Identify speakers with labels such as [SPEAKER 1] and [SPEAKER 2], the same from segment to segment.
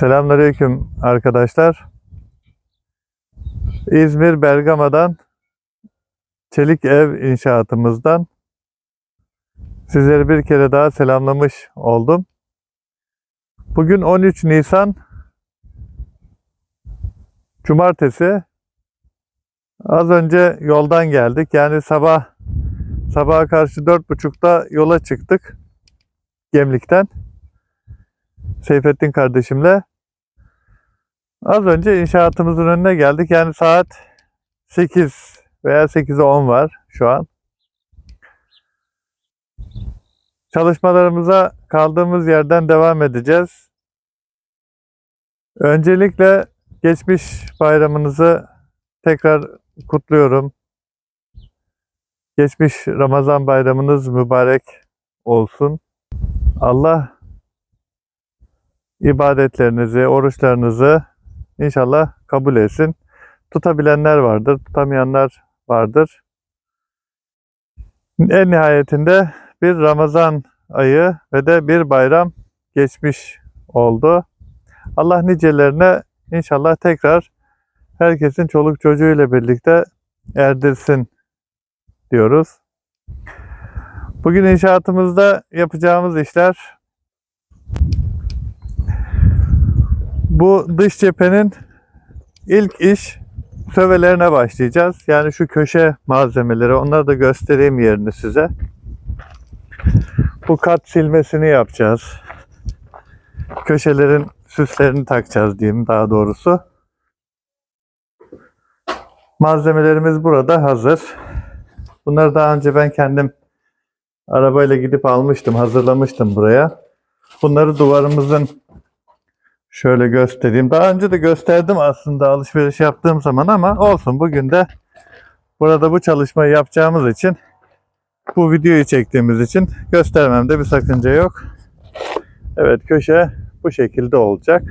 [SPEAKER 1] Selamünaleyküm arkadaşlar. İzmir Bergama'dan çelik ev inşaatımızdan sizleri bir kere daha selamlamış oldum. Bugün 13 Nisan Cumartesi. Az önce yoldan geldik. Yani sabah sabaha karşı dört buçukta yola çıktık Gemlik'ten. Seyfettin kardeşimle. Az önce inşaatımızın önüne geldik. Yani saat 8 veya 8'e 10 var şu an. Çalışmalarımıza kaldığımız yerden devam edeceğiz. Öncelikle geçmiş bayramınızı tekrar kutluyorum. Geçmiş Ramazan bayramınız mübarek olsun. Allah ibadetlerinizi, oruçlarınızı inşallah kabul etsin. Tutabilenler vardır, tutamayanlar vardır. En nihayetinde bir Ramazan ayı ve de bir bayram geçmiş oldu. Allah nicelerine inşallah tekrar herkesin çoluk çocuğuyla birlikte erdirsin diyoruz. Bugün inşaatımızda yapacağımız işler bu dış cephenin ilk iş sövelerine başlayacağız. Yani şu köşe malzemeleri onları da göstereyim yerini size. Bu kat silmesini yapacağız. Köşelerin süslerini takacağız diyeyim daha doğrusu. Malzemelerimiz burada hazır. Bunları daha önce ben kendim arabayla gidip almıştım, hazırlamıştım buraya. Bunları duvarımızın şöyle göstereyim. Daha önce de gösterdim aslında alışveriş yaptığım zaman ama olsun bugün de burada bu çalışmayı yapacağımız için bu videoyu çektiğimiz için göstermemde bir sakınca yok. Evet köşe bu şekilde olacak.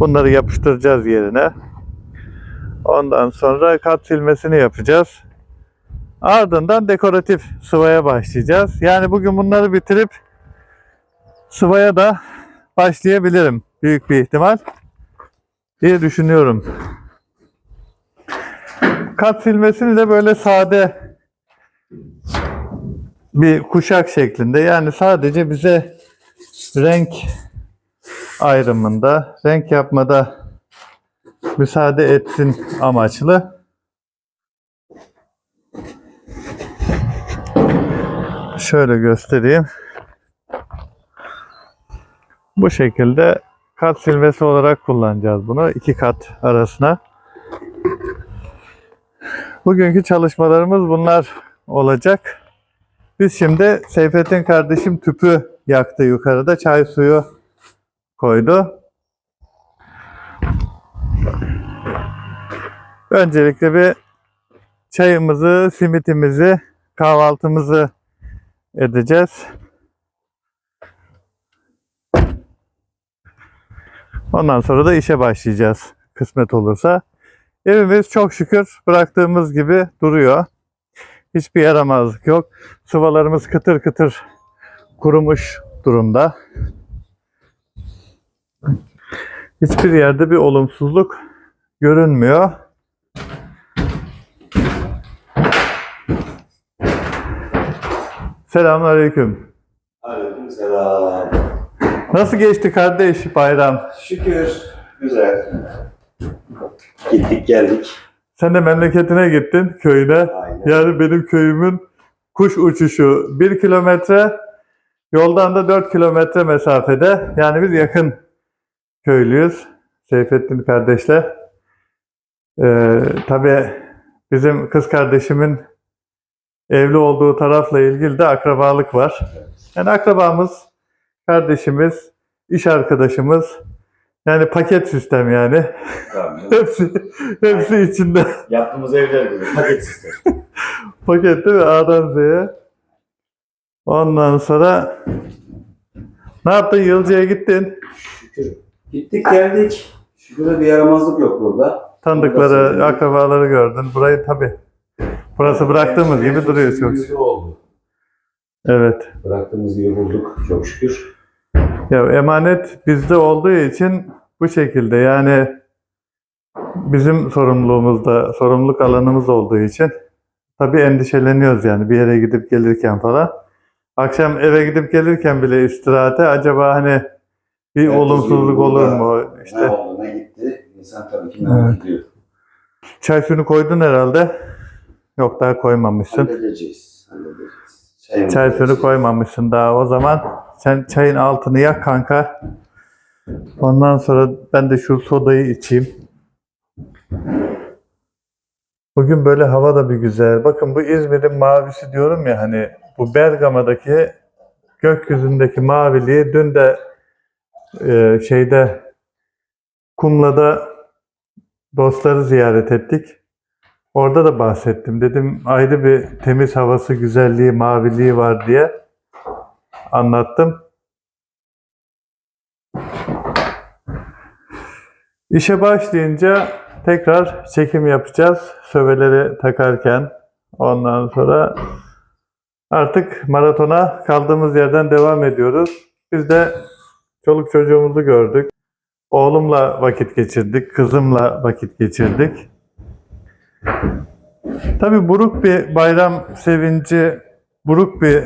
[SPEAKER 1] Bunları yapıştıracağız yerine. Ondan sonra kat silmesini yapacağız. Ardından dekoratif sıvaya başlayacağız. Yani bugün bunları bitirip sıvaya da başlayabilirim büyük bir ihtimal diye düşünüyorum. Kat silmesini de böyle sade bir kuşak şeklinde yani sadece bize renk ayrımında, renk yapmada müsaade etsin amaçlı. Şöyle göstereyim. Bu şekilde kat silmesi olarak kullanacağız bunu iki kat arasına. Bugünkü çalışmalarımız bunlar olacak. Biz şimdi Seyfettin kardeşim tüpü yaktı yukarıda. Çay suyu koydu. Öncelikle bir çayımızı, simitimizi, kahvaltımızı edeceğiz. Ondan sonra da işe başlayacağız kısmet olursa. Evimiz çok şükür bıraktığımız gibi duruyor. Hiçbir yaramazlık yok. Sıvalarımız kıtır kıtır kurumuş durumda. Hiçbir yerde bir olumsuzluk görünmüyor. Selamünaleyküm.
[SPEAKER 2] Aleykümselam.
[SPEAKER 1] Nasıl geçti kardeş bayram?
[SPEAKER 2] Şükür. Güzel. Gittik geldik.
[SPEAKER 1] Sen de memleketine gittin, köyüne.
[SPEAKER 2] Aynen.
[SPEAKER 1] Yani benim köyümün kuş uçuşu 1 kilometre, yoldan da 4 kilometre mesafede. Yani biz yakın köylüyüz. Seyfettin kardeşle. Ee, tabii bizim kız kardeşimin evli olduğu tarafla ilgili de akrabalık var. Yani akrabamız, kardeşimiz, iş arkadaşımız. Yani paket sistem yani.
[SPEAKER 2] Tamam.
[SPEAKER 1] Hepsi, hepsi içinde.
[SPEAKER 2] Yaptığımız evler gibi. Paket sistem.
[SPEAKER 1] Paket değil mi? A'dan Z'ye. Ondan sonra ne yaptın? Yılca'ya gittin.
[SPEAKER 2] Şükür. Gittik geldik. Şükür bir yaramazlık yok burada.
[SPEAKER 1] Tanıdıkları,
[SPEAKER 2] Burası-
[SPEAKER 1] akrabaları gördün. Burayı tabii. Burası bıraktığımız gibi duruyor çok.
[SPEAKER 2] Güzel oldu.
[SPEAKER 1] Evet.
[SPEAKER 2] Bıraktığımız gibi bulduk. Çok şükür.
[SPEAKER 1] Ya emanet bizde olduğu için bu şekilde yani bizim sorumluluğumuzda, sorumluluk alanımız olduğu için tabii endişeleniyoruz yani bir yere gidip gelirken falan. Akşam eve gidip gelirken bile istirahate acaba hani bir
[SPEAKER 2] Herkes
[SPEAKER 1] olumsuzluk olur mu?
[SPEAKER 2] Ne
[SPEAKER 1] İşte
[SPEAKER 2] oldu ne gitti? İnsan tabii ki merak ediyor.
[SPEAKER 1] çay suyunu koydun herhalde. Yok daha koymamışsın.
[SPEAKER 2] Halledeceğiz. Halledeceğiz.
[SPEAKER 1] Çay
[SPEAKER 2] içeceğiz.
[SPEAKER 1] koymamışsın daha. O zaman sen çayın altını yak kanka. Ondan sonra ben de şu sodayı içeyim. Bugün böyle hava da bir güzel. Bakın bu İzmir'in mavisi diyorum ya hani bu Bergama'daki gökyüzündeki maviliği dün de e, şeyde Kumla'da dostları ziyaret ettik. Orada da bahsettim. Dedim ayrı bir temiz havası, güzelliği, maviliği var diye anlattım. İşe başlayınca tekrar çekim yapacağız. Söveleri takarken ondan sonra artık maratona kaldığımız yerden devam ediyoruz. Biz de çoluk çocuğumuzu gördük. Oğlumla vakit geçirdik, kızımla vakit geçirdik. Tabii buruk bir bayram sevinci, buruk bir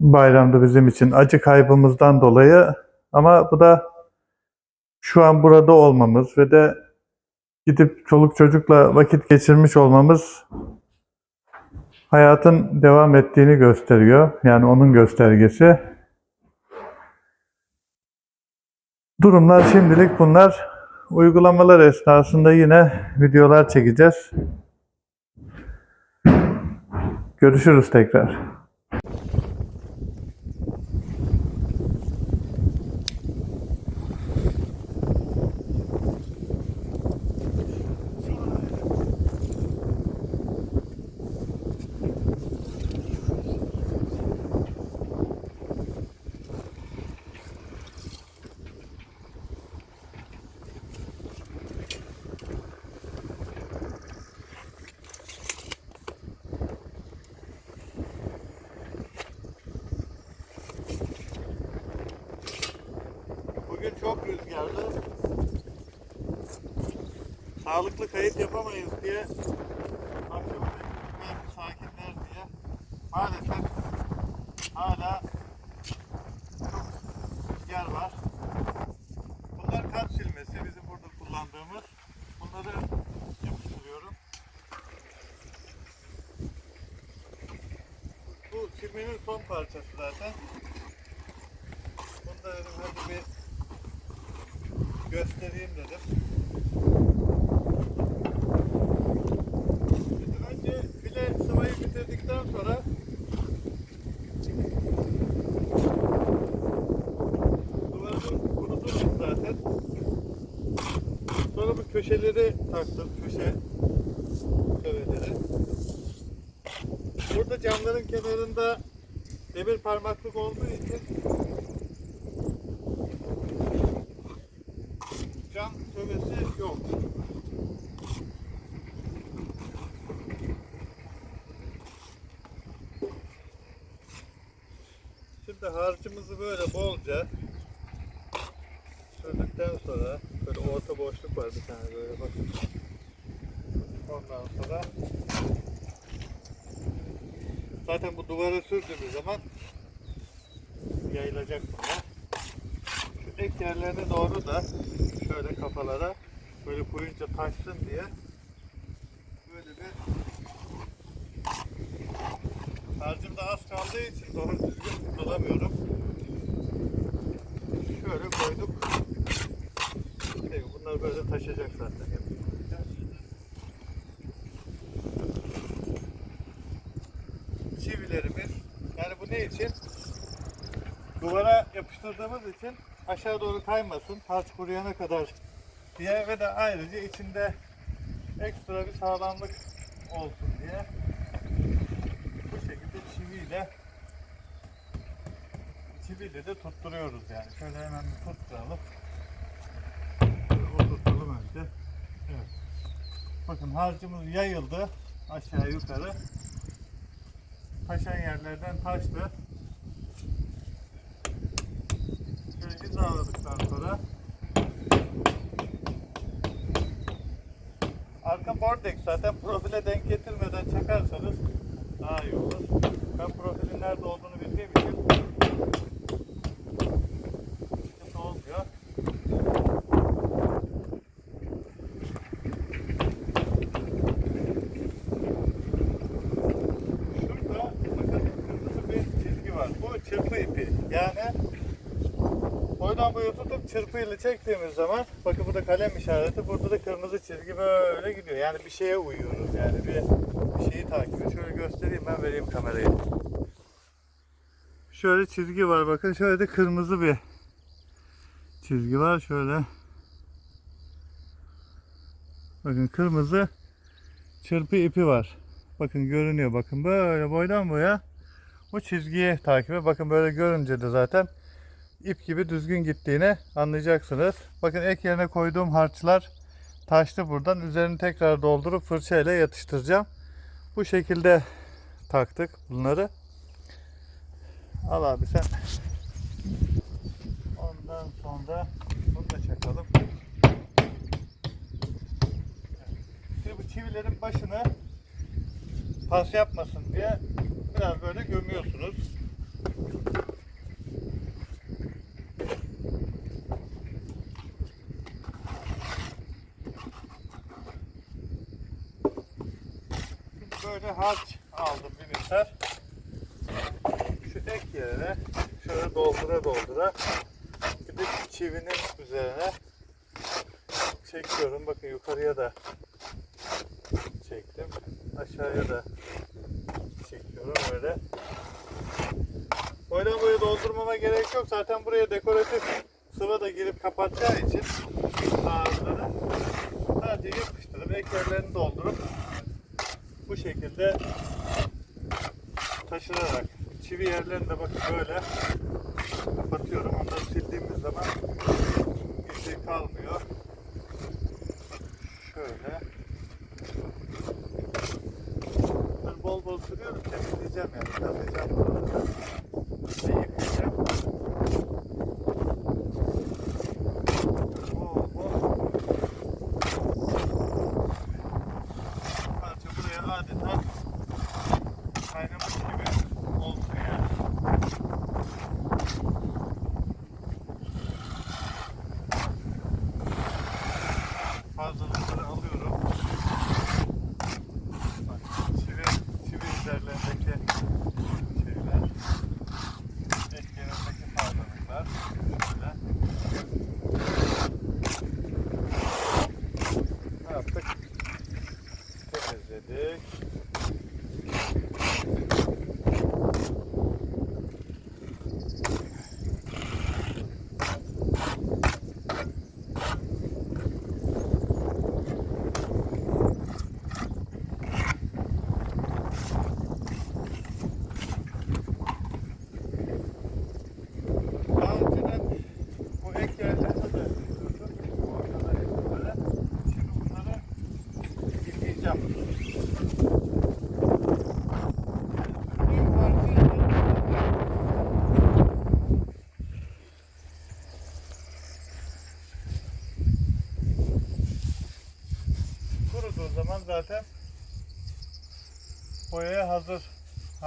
[SPEAKER 1] bayramdı bizim için acı kaybımızdan dolayı. Ama bu da şu an burada olmamız ve de gidip çoluk çocukla vakit geçirmiş olmamız hayatın devam ettiğini gösteriyor. Yani onun göstergesi. Durumlar şimdilik bunlar. Uygulamalar esnasında yine videolar çekeceğiz. Görüşürüz tekrar. Sağlıklı kayıt yapamayız diye akşama belki sakinler diye maalesef hala çok rüzgar var. Bunlar kar silmesi bizim burada kullandığımız. Bunları yapıştırıyorum. Bu silmenin son parçası zaten. Bunu da hadi bir göstereyim dedim. Şimdi önce file sıvayı bitirdikten sonra duvarı kuruturuz zaten. Sonra bu köşeleri taktım, köşe köveleri. Burada camların kenarında demir parmaklık olduğu için cam tövbesi yok. Şimdi harcımızı böyle bolca sürdükten sonra boşluk var bir tane böyle bakın. Ondan sonra zaten bu duvara sürdüğümüz zaman yayılacak bunlar. Şu ek yerlerine doğru da şöyle kafalara böyle koyunca taşsın diye böyle bir harcım da az kaldığı için doğru düzgün tutamıyorum. Şöyle koyduk. Şey, bunlar böyle taşacak zaten. Çivilerimiz yani bu ne için? Duvara yapıştırdığımız için aşağı doğru kaymasın, harç kuruyana kadar diye ve de ayrıca içinde ekstra bir sağlamlık olsun diye bu şekilde çiviyle çiviyle de tutturuyoruz yani. Şöyle hemen bir tutturalım işte. Evet. Bakın harcımız yayıldı aşağı yukarı. Taşan yerlerden taştı. Şöyle hizaladıktan sonra arka bordek zaten profile denk getirmeden çakarsanız daha iyi olur. Ben profilin nerede olduğunu bildiğim için boya tutup çırpı ile çektiğimiz zaman bakın burada kalem işareti burada da kırmızı çizgi böyle gidiyor. Yani bir şeye uyuyoruz yani bir, bir şeyi takip ediyoruz. Şöyle göstereyim ben vereyim kamerayı. Şöyle çizgi var bakın şöyle de kırmızı bir çizgi var şöyle. Bakın kırmızı çırpı ipi var. Bakın görünüyor bakın böyle boydan boya bu çizgiyi takip ediyor. Bakın böyle görünce de zaten ip gibi düzgün gittiğini anlayacaksınız. Bakın ek yerine koyduğum harçlar taştı buradan. Üzerini tekrar doldurup fırçayla yatıştıracağım. Bu şekilde taktık bunları. Al abi sen. Ondan sonra bunu da çakalım. Şimdi bu çivilerin başını pas yapmasın diye biraz böyle gömüyorsunuz. Şimdi böyle harç aldım bir miktar. Şu ek yerine şöyle de şu çivinin üzerine çekiyorum. Bakın yukarıya da çektim. Aşağıya da çekiyorum böyle. Boydan boya doldurmama gerek yok. Zaten buraya dekoratif sıva da girip kapatacağı için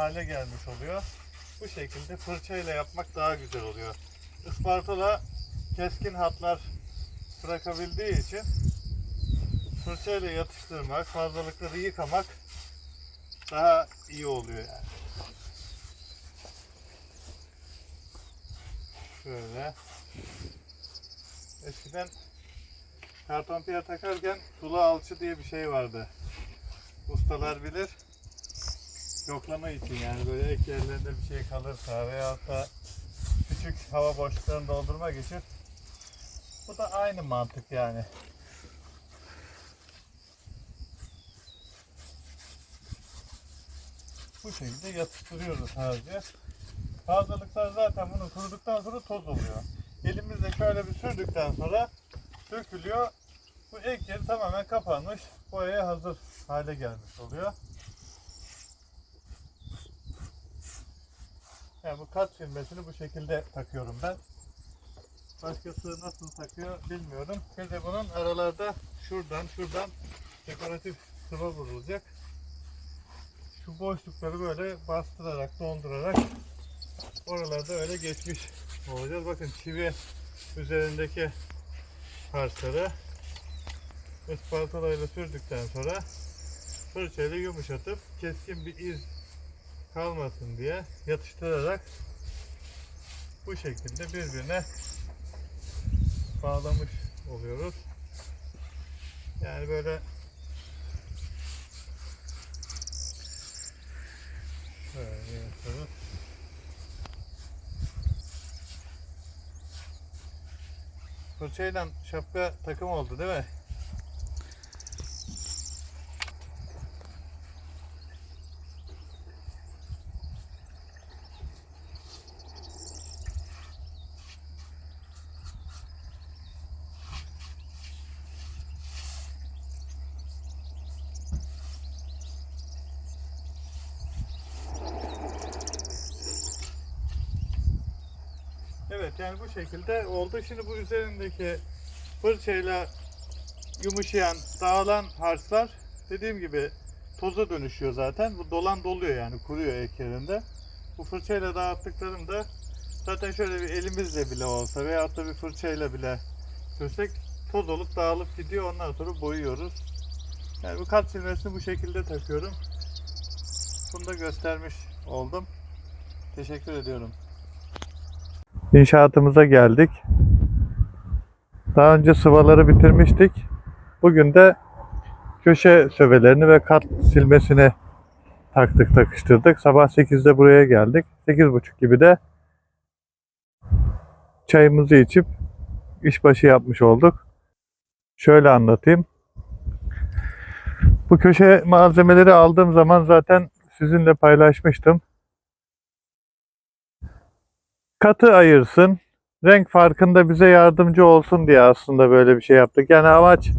[SPEAKER 1] hale gelmiş oluyor. Bu şekilde fırçayla yapmak daha güzel oluyor. Ispartala keskin hatlar bırakabildiği için fırçayla yatıştırmak, fazlalıkları yıkamak daha iyi oluyor yani. Şöyle. Eskiden karton piyer takarken sulu alçı diye bir şey vardı. Ustalar bilir yoklama için yani böyle ek yerlerinde bir şey kalırsa veya da küçük hava boşluklarını doldurmak için bu da aynı mantık yani. Bu şekilde yatıştırıyoruz sadece. Fazlalıklar zaten bunu kuruduktan sonra toz oluyor. Elimizle şöyle bir sürdükten sonra dökülüyor. Bu ek yeri tamamen kapanmış. Boyaya hazır hale gelmiş oluyor. Yani bu kat filmesini bu şekilde takıyorum ben. Başkası nasıl takıyor bilmiyorum. Bir de bunun aralarda şuradan şuradan dekoratif sıva vurulacak. Şu boşlukları böyle bastırarak, doldurarak oralarda öyle geçmiş olacağız. Bakın çivi üzerindeki harçları ispartalayla sürdükten sonra fırçayla yumuşatıp keskin bir iz kalmasın diye yatıştırarak bu şekilde birbirine bağlamış oluyoruz. Yani böyle şöyle yapıyoruz. Fırçayla şapka takım oldu değil mi? Yani bu şekilde oldu. Şimdi bu üzerindeki fırçayla yumuşayan, dağılan harçlar dediğim gibi toza dönüşüyor zaten. Bu dolan doluyor yani kuruyor ek yerinde. Bu fırçayla dağıttıklarım da zaten şöyle bir elimizle bile olsa veyahut da bir fırçayla bile sürsek toz olup dağılıp gidiyor. Ondan sonra boyuyoruz. Yani bu kat silmesini bu şekilde takıyorum. Bunu da göstermiş oldum. Teşekkür ediyorum. İnşaatımıza geldik. Daha önce sıvaları bitirmiştik. Bugün de köşe söbelerini ve kat silmesini taktık takıştırdık. Sabah 8'de buraya geldik. 8.30 gibi de çayımızı içip işbaşı yapmış olduk. Şöyle anlatayım. Bu köşe malzemeleri aldığım zaman zaten sizinle paylaşmıştım. Katı ayırsın, renk farkında bize yardımcı olsun diye aslında böyle bir şey yaptık. Yani amaç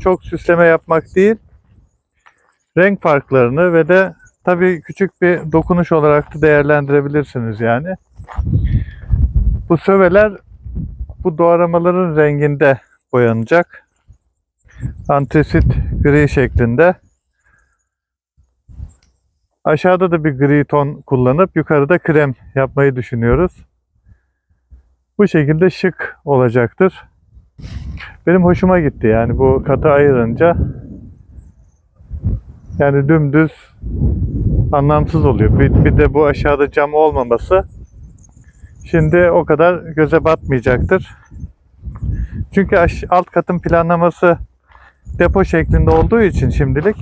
[SPEAKER 1] çok süsleme yapmak değil. Renk farklarını ve de tabii küçük bir dokunuş olarak da değerlendirebilirsiniz yani. Bu söveler bu doğramaların renginde boyanacak. Antrasit gri şeklinde. Aşağıda da bir gri ton kullanıp yukarıda krem yapmayı düşünüyoruz. Bu şekilde şık olacaktır. Benim hoşuma gitti yani bu katı ayırınca yani dümdüz anlamsız oluyor. Bir, bir de bu aşağıda cam olmaması şimdi o kadar göze batmayacaktır. Çünkü aş- alt katın planlaması depo şeklinde olduğu için şimdilik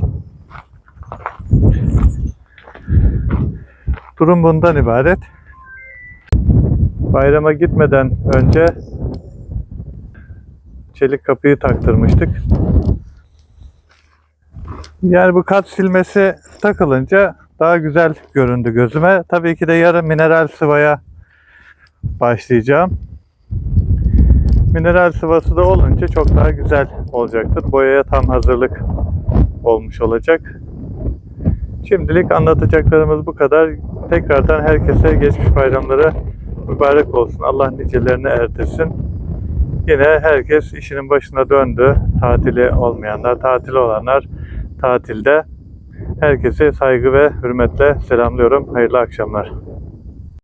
[SPEAKER 1] durum bundan ibaret. Bayrama gitmeden önce çelik kapıyı taktırmıştık. Yani bu kat silmesi takılınca daha güzel göründü gözüme. Tabii ki de yarın mineral sıvaya başlayacağım. Mineral sıvası da olunca çok daha güzel olacaktır. Boyaya tam hazırlık olmuş olacak. Şimdilik anlatacaklarımız bu kadar. Tekrardan herkese geçmiş bayramları mübarek olsun. Allah nicelerini erdirsin. Yine herkes işinin başına döndü. Tatili olmayanlar, tatili olanlar tatilde. Herkese saygı ve hürmetle selamlıyorum. Hayırlı akşamlar.